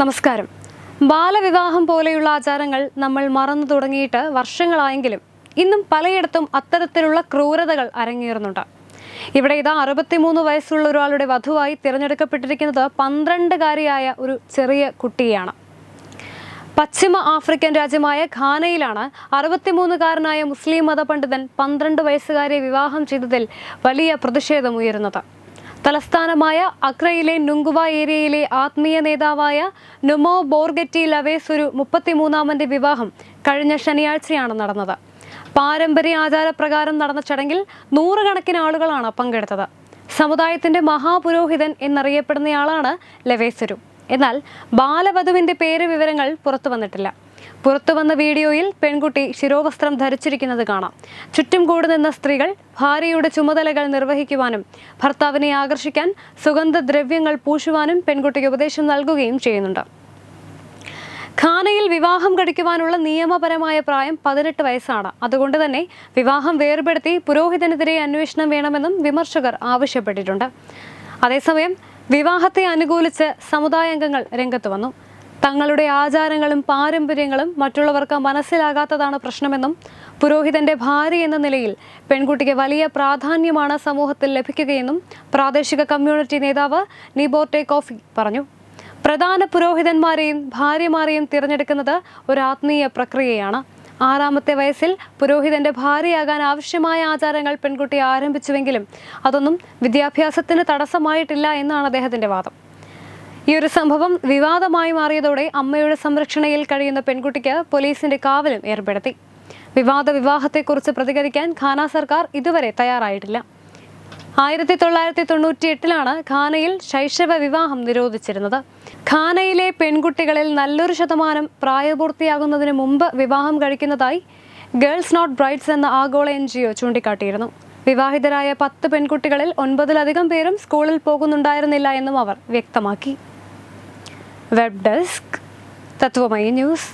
നമസ്കാരം. ബാലവിവാഹം പോലെയുള്ള ആചാരങ്ങൾ നമ്മൾ മറന്നു തുടങ്ങിയിട്ട് വർഷങ്ങളായെങ്കിലും ഇന്നും പലയിടത്തും അത്തരത്തിലുള്ള ക്രൂരതകൾ അരങ്ങേറുന്നുണ്ട്. ഇവിടെ ഇതാ അറുപത്തിമൂന്ന് വയസ്സുള്ള ഒരാളുടെ വധുവായി തിരഞ്ഞെടുക്കപ്പെട്ടിരിക്കുന്നത് പന്ത്രണ്ടുകാരിയായ ഒരു ചെറിയ കുട്ടിയാണ്. പശ്ചിമ ആഫ്രിക്കൻ രാജ്യമായ ഘാനയിലാണ് അറുപത്തിമൂന്നുകാരനായ മുസ്ലിം മതപണ്ഡിതൻ പന്ത്രണ്ട് വയസ്സുകാരെ വിവാഹം ചെയ്തതിൽ വലിയ പ്രതിഷേധമുയരുന്നത്. തലസ്ഥാനമായ അക്രയിലെ നുങ്കുവ ഏരിയയിലെ ആത്മീയ നേതാവായ നുമോ ബോർഗറ്റി ലവേസ് ഒരു മുപ്പത്തിമൂന്നാമന്റെ വിവാഹം കഴിഞ്ഞ ശനിയാഴ്ചയാണ് നടന്നത്. പാരമ്പര്യ ആചാരപ്രകാരം നടന്ന ചടങ്ങിൽ നൂറുകണക്കിന് ആളുകളാണ് പങ്കെടുത്തത്. സമുദായത്തിന്റെ മഹാപുരോഹിതൻ എന്നറിയപ്പെടുന്നയാളാണ് ലവേസരു എന്നാൽ ബാലവധുവിന്റെ പേര് വിവരങ്ങൾ പുറത്തു വന്നിട്ടില്ല. പുറത്തു വന്ന വീഡിയോയിൽ പെൺകുട്ടി ശിരോവസ്ത്രം ധരിച്ചിരിക്കുന്നത് കാണാം. ചുറ്റും കൂടി നിന്ന സ്ത്രീകൾ ഭാര്യയുടെ ചുമതലകൾ നിർവഹിക്കുവാനും ഭർത്താവിനെ ആകർഷിക്കാൻ സുഗന്ധദ്രവ്യങ്ങൾ പൂശുവാനും പെൺകുട്ടിക്ക് ഉപദേശം നൽകുകയും ചെയ്യുന്നുണ്ട്. ഖാനയിൽ വിവാഹം കഴിക്കുവാനുള്ള നിയമപരമായ പ്രായം പതിനെട്ട് വയസ്സാണ്. അതുകൊണ്ട് തന്നെ വിവാഹം വേർപെടുത്തി പുരോഹിതനെതിരെ അന്വേഷണം വേണമെന്നും വിമർശകർ ആവശ്യപ്പെട്ടിട്ടുണ്ട്. അതേസമയം വിവാഹത്തെ അനുകൂലിച്ച് സമുദായാംഗങ്ങൾ രംഗത്ത് വന്നു. തങ്ങളുടെ ആചാരങ്ങളും പാരമ്പര്യങ്ങളും മറ്റുള്ളവർക്ക് മനസ്സിലാകാത്തതാണ് പ്രശ്നമെന്നും പുരോഹിതന്റെ ഭാര്യ എന്ന നിലയിൽ പെൺകുട്ടിക്ക് വലിയ പ്രാധാന്യമാണ് സമൂഹത്തിൽ ലഭിക്കുകയെന്നും പ്രാദേശിക കമ്മ്യൂണിറ്റി നേതാവ് നിബോർട്ടെ കോഫി പറഞ്ഞു. പ്രധാന പുരോഹിതന്മാരെയും ഭാര്യമാരെയും തിരഞ്ഞെടുക്കുന്നത് ഒരു ആത്മീയ പ്രക്രിയയാണ്. ആറാമത്തെ വയസ്സിൽ പുരോഹിതന്റെ ഭാര്യയാകാൻ ആവശ്യമായ ആചാരങ്ങൾ പെൺകുട്ടി ആരംഭിച്ചുവെങ്കിലും അതൊന്നും വിദ്യാഭ്യാസത്തിന് തടസ്സമായിട്ടില്ല എന്നാണ് അദ്ദേഹത്തിന്റെ വാദം. ഈ ഒരു സംഭവം വിവാദമായി മാറിയതോടെ അമ്മയുടെ സംരക്ഷണയിൽ കഴിയുന്ന പെൺകുട്ടിക്ക് പോലീസിന്റെ കാവലും ഏർപ്പെടുത്തി. വിവാദ വിവാഹത്തെക്കുറിച്ച് പ്രതികരിക്കാൻ ഖാന സർക്കാർ ഇതുവരെ തയ്യാറായിട്ടില്ല. ആയിരത്തി തൊള്ളായിരത്തി തൊണ്ണൂറ്റി എട്ടിലാണ് ഖാനയിൽ ശൈശവ വിവാഹം നിരോധിച്ചിരുന്നത്. ഖാനയിലെ പെൺകുട്ടികളിൽ നല്ലൊരു ശതമാനം പ്രായപൂർത്തിയാകുന്നതിന് മുമ്പ് വിവാഹം കഴിക്കുന്നതായി ഗേൾസ് നോട്ട് ബ്രൈറ്റ്സ് എന്ന ആഗോള എൻ ജി ഒ ചൂണ്ടിക്കാട്ടിയിരുന്നു. വിവാഹിതരായ പത്ത് പെൺകുട്ടികളിൽ ഒൻപതിലധികം പേരും സ്കൂളിൽ പോകുന്നുണ്ടായിരുന്നില്ല എന്നും അവർ വ്യക്തമാക്കി. Web desk ತತ್ವಮಯಿ news